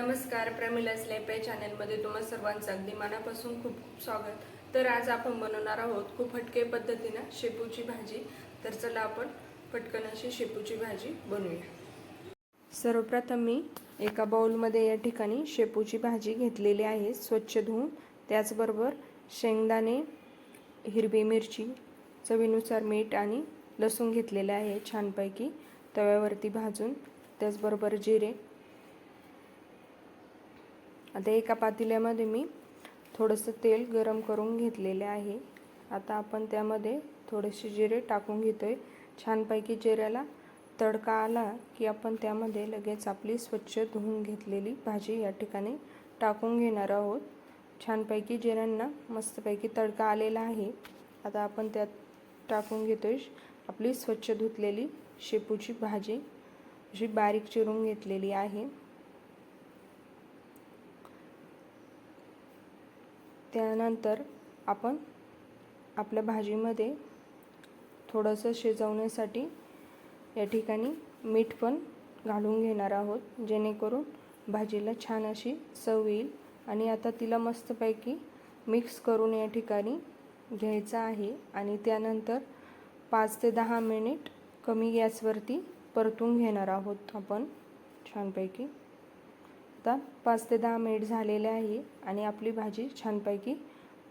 नमस्कार प्रमिलास लाईफ चॅनलमध्ये तुम्हा सर्वांचं अगदी मनापासून खूप खूप स्वागत. तर आज आपण बनवणार आहोत खूप हटके पद्धतीनं शेपूची भाजी. तर चला आपण पटकन अशी शेपूची भाजी बनवूया. सर्वप्रथम मी एका बाऊलमध्ये या ठिकाणी शेपूची भाजी घेतलेली आहे स्वच्छ धुवून. त्याचबरोबर शेंगदाणे हिरवी मिरची चवीनुसार मीठ आणि लसूण घेतलेले आहे छानपैकी. तव्यावरती भाजून त्याचबरोबर जिरे आता एका पातेल्यामध्ये मी थोडंसं तेल गरम करून घेतलेले आहे. आता आपण त्यामध्ये थोडेसे जिरे टाकून घेतो आहे छानपैकी जिऱ्याला तडका आला की आपण त्यामध्ये लगेच आपली स्वच्छ धुवून घेतलेली भाजी या ठिकाणी टाकून घेणार आहोत. छानपैकी जिऱ्यांना मस्तपैकी तडका आलेला आहे. आता आपण त्यात टाकून घेतो आहे आपली स्वच्छ धुतलेली शेपूची भाजी अशी बारीक चिरून घेतलेली आहे. त्यानंतर आपण आपल्या भाजीमध्ये थोडंसं शिजवण्यासाठी या ठिकाणी मीठ पण घालून घेणार आहोत जेणेकरून भाजीला छान अशी चव येईल. आणि आता तिला मस्तपैकी मिक्स करून या ठिकाणी घ्यायचं आहे आणि त्यानंतर पाच ते दहा मिनिट कमी गॅसवरती परतून घेणार आहोत आपण छानपैकी. आता पाच ते दहा मिनिट झालेले आहे आणि आपली भाजी छानपैकी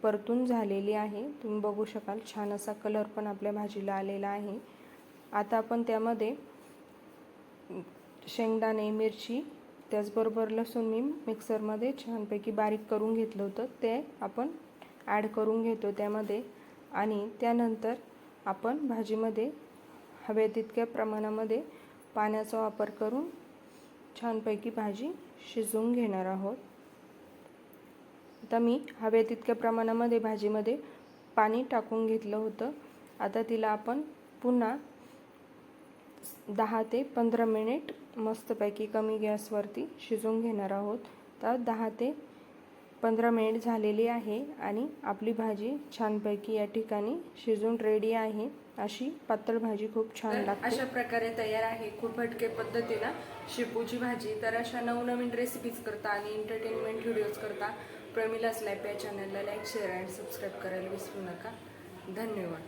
परतून झालेली आहे. तुम्ही बघू शकाल छान असा कलर पण आपल्या भाजीला आलेला आहे. आता आपण त्यामध्ये शेंगदाणे मिरची त्याचबरोबर लसूण मी मिक्सरमध्ये छानपैकी बारीक करून घेतलं होतं. ते आपण ॲड करून घेतो त्यामध्ये आणि त्यानंतर आपण भाजीमध्ये हवे तितक्या प्रमाणामध्ये पाण्याचा वापर करून छानपैकी भाजी शिजवून घेणार आहोत. आता मी हवे तितक्या प्रमाणामध्ये भाजीमध्ये पाणी टाकून घेतलं होतं. आता तिला आपण पुन्हा दहा ते पंधरा मिनिट मस्तपैकी कमी गॅसवरती शिजवून घेणार आहोत. तर दहा ते पंधरा मिनिट झालेली आहे आणि आपली भाजी छानपैकी या ठिकाणी शिजून रेडी आहे. अशी पातळ भाजी खूप छान लागते. अशा प्रकारे तयार आहे खूप हटके पद्धतीनं शेपूची भाजी. तर अशा नवनवीन रेसिपीज करता आणि एंटरटेनमेंट व्हिडिओज करता प्रमिलास लाईफ या चॅनलला लाईक शेअर आणि सबस्क्राईब करायला विसरू नका. धन्यवाद.